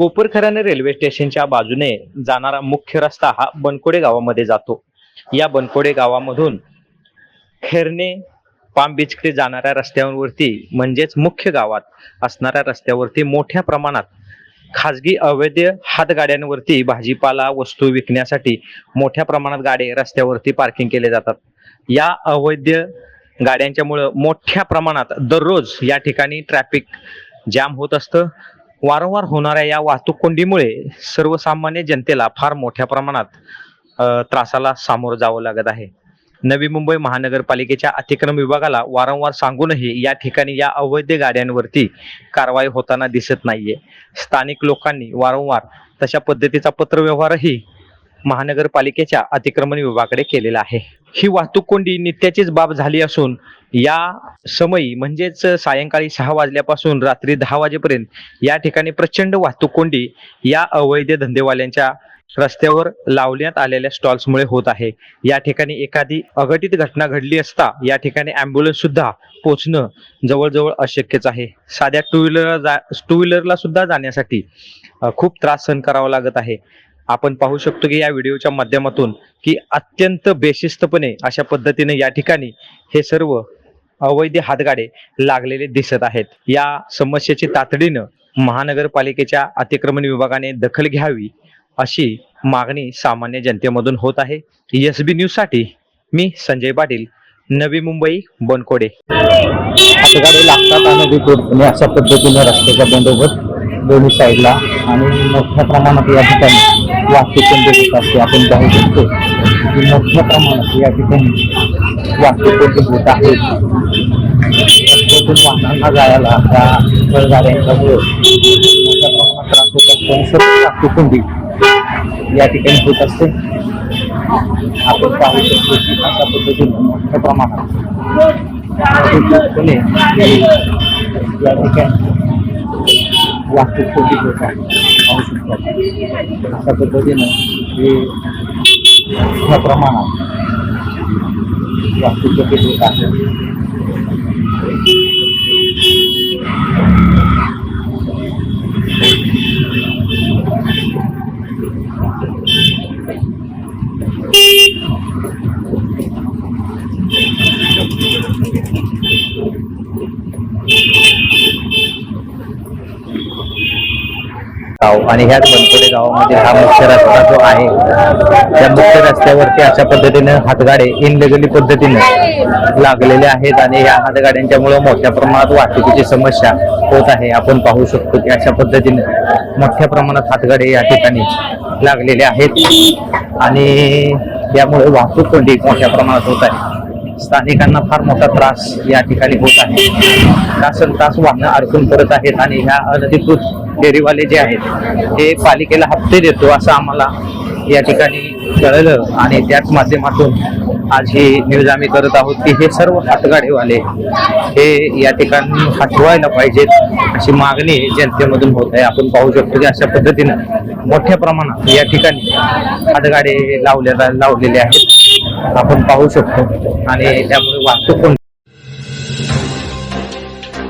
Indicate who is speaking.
Speaker 1: कोपरखऱ्याने railway स्टेशनच्या बाजूने जाणारा मुख्य रस्ता हा बनकोडे गावामध्ये जातो. या बनकोडे गावामधून खेरणे पाम बीचकडे जाणाऱ्या रस्त्यावरती म्हणजेच मुख्य गावात असणाऱ्या रस्त्यावरती मोठ्या प्रमाणात खाजगी अवैध हातगाड्यांवरती भाजीपाला वस्तू विकण्यासाठी मोठ्या प्रमाणात गाडे रस्त्यावरती पार्किंग केले जातात. या अवैध गाड्यांच्यामुळं मोठ्या प्रमाणात दररोज या ठिकाणी ट्रॅफिक जाम होत असतं. वारंवार होणाऱ्या या वाहतूक कोंडीमुळे सर्वसामान्य जनतेला फार मोठ्या प्रमाणात त्रासाला सामोरं जावं लागत आहे. नवी मुंबई महानगरपालिकेच्या अतिक्रम विभागाला वारंवार सांगूनही या ठिकाणी या अवैध गाड्यांवरती कारवाई होताना दिसत नाहीये. स्थानिक लोकांनी वारंवार तशा पद्धतीचा पत्रव्यवहारही महानगरपालिकेच्या अतिक्रमण विभागाकडे केलेला आहे. ही वाहतूक कोंडी नित्याचीच बाब झाली असून या समयी म्हणजेच सायंकाळी सहा वाजल्यापासून रात्री दहा वाजेपर्यंत या ठिकाणी प्रचंड वाहतूक कोंडी या अवैध धंदेवाल्यांच्या रस्त्यावर लावण्यात आलेल्या स्टॉल्समुळे होत आहे. या ठिकाणी एखादी अघटित घटना घडली असता या ठिकाणी अँब्युलन्स सुद्धा पोहोचणं जवळजवळ अशक्यच आहे. साध्या टू व्हीलर जा टू व्हीलरला सुद्धा जाण्यासाठी खूप त्रास सहन करावा लागत आहे. आपण पाहू शकतो की या व्हिडिओच्या माध्यमातून की अत्यंत बेशिस्तपणे अशा पद्धतीने या ठिकाणी हे सर्व अवैध हातगाडे लागलेले दिसत आहेत. या समस्येची तातडीनं महानगरपालिकेच्या अतिक्रमण विभागाने दखल घ्यावी अशी मागणी सामान्य जनतेमधून होत आहे. एस बी न्यूजसाठी मी संजय पाटील नवी मुंबई बनकोडे.
Speaker 2: हातगाडे लागतात अनधिकृतपणे अशा पद्धतीने रस्त्याचा बंदोबस्त दोन्ही साईडला आणि मोठ्या प्रमाणात या ठिकाणी वाहतूक कोंडी होत असते आपण पाहू शकतो की मोठ्या प्रमाणात या ठिकाणी वाहतूक कोंडी होत आहे रस्त्यातून वाहनांना जायला त्या गाड्यांच्यामुळे मोठ्या प्रमाणात त्रास होत असतो आणि सर्व वाहतूक कोंडी या ठिकाणी होत असते आपण पाहू शकतो की अशा पद्धतीने मोठ्या प्रमाणात पुणे या ठिकाणी वाहतूक कोंडी होत आहे पाहू शकतो आपण. अशा पद्धतीनं हे मोठ्या प्रमाणात वाहतूक कोंडी होत आहे
Speaker 1: गाव आणि ह्याच बनकोडे गावामध्ये हा मुख्य रस्ता जो आहे त्या मुख्य रस्त्यावरती अशा पद्धतीने हातगाडे इनलिगली पद्धतीने लागलेले आहेत आणि या हातगाड्यांच्यामुळे मोठ्या प्रमाणात वाहतुकीची समस्या होत आहे. आपण पाहू शकतो की अशा पद्धतीने मोठ्या प्रमाणात हातगाडे या ठिकाणी लागलेले आहेत आणि यामुळे वाहतूक कोंडी मोठ्या प्रमाणात होत आहे. स्थानिकांना फार मोठा त्रास या ठिकाणी होत आहे. तासन तास वाहनं अडकून पडत आहेत आणि ह्या अनधिकृत फेरीवाले जे आहेत ते पालिकेला हप्ते देतो असं आम्हाला या ठिकाणी कळलं आणि त्याच माध्यमातून आज ही न्यूज आम्ही करत आहोत की हे सर्व हातगाडीवाले हे या ठिकाणी हटवायला पाहिजेत अशी मागणी जनतेमधून होत आहे. आपण पाहू शकतो की अशा पद्धतीनं मोठ्या प्रमाणात या ठिकाणी हातगाडे लावले लावलेले आहेत. आपण पाहू शकतो. आणि त्यामुळे वाहतूक पण